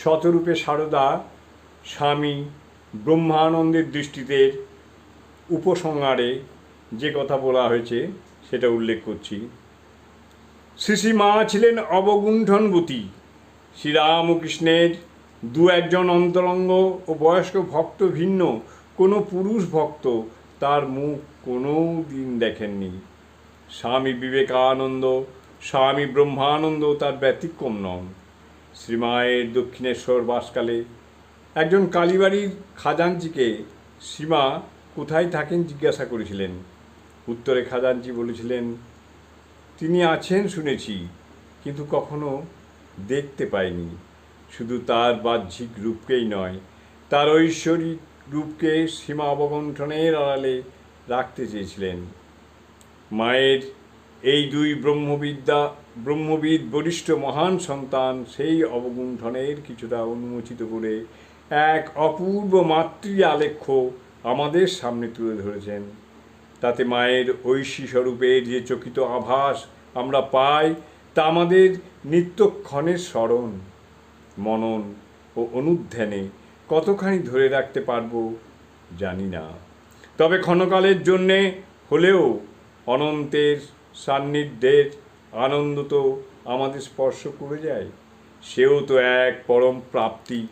শতরূপে সারদা স্বামী ব্রহ্মানন্দের দৃষ্টিতে উপসংহারে যে কথা বলা হয়েছে, সেটা উল্লেখ করছি। শ্রী মা ছিলেন অবগুণ্ঠনবতী। শ্রীরামকৃষ্ণের দু একজন অন্তরঙ্গ ও বয়স্ক ভক্ত ভিন্ন, কোনো পুরুষ ভক্ত তার মুখ কোনো দিন দেখেননি। স্বামী বিবেকানন্দ, স্বামী ব্রহ্মানন্দ তার ব্যতিক্রম নন। শ্রীমায়ের দক্ষিণেশ্বর বাসকালে একজন কালীবাড়ির খাজাঞ্চিকে সীমা কোথায় থাকেন জিজ্ঞাসা করেছিলেন। উত্তরে খাজাঞ্চি বলেছিলেন, তিনি আছেন শুনেছি, কিন্তু কখনো দেখতে পাইনি। শুধু তার বাহ্যিক রূপকেই নয়, তার ঐশ্বরিক রূপকে সীমা অবগণ্ঠনের আড়ালে রাখতে চেয়েছিলেন। মায়ের এই দুই ব্রহ্মবিদ্যা, ব্রহ্মবিদ বরিষ্ঠ মহান সন্তান সেই অবগুণ্ঠনের কিছুটা উন্মোচিত করে এক অপূর্ব মাতৃ আলেখ্য আমাদের সামনে তুলে ধরেছেন। তাতে মায়ের ঐশী স্বরূপের যে চকিত আভাস আমরা পাই, তা আমাদের নিত্যক্ষণের স্মরণ, মনন ও অনুধ্যানে কতখানি ধরে রাখতে পারব জানি না। তবে ক্ষণকালের জন্যে হলেও অনন্তের সান্নিধ্যের আনন্দ তো আমাদের স্পর্শ করে যায়। সেও তো এক পরম প্রাপ্তি।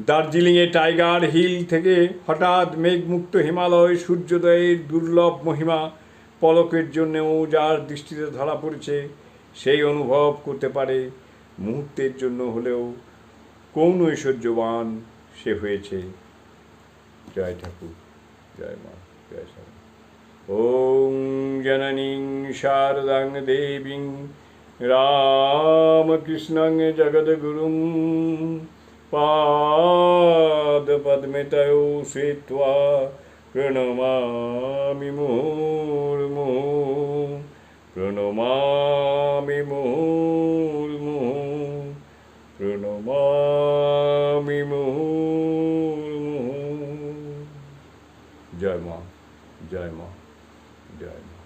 দার্জিলিংয়ে টাইগার হিল থেকে হঠাৎ মেঘমুক্ত হিমালয়, সূর্যোদয়ের দুর্লভ মহিমা পলকের জন্যেও যার দৃষ্টিতে ধরা পড়েছে, সেই অনুভব করতে পারে। মুহূর্তের জন্য হলেও কোন ঐশ্বর্যবান সে হয়েছে। জয় ঠাকুর। জয় মা, জয় সারা ॐ जननीं, शारदां, देवीं, रामकृष्णं, जगद्गुरुं पादपद्मतयो सेत्वा प्रणमामि मुहुर्मु प्रणमामि मुहुर्मु प्रणमामि मुहुर्मु जय माँ जय माँ जय माँ।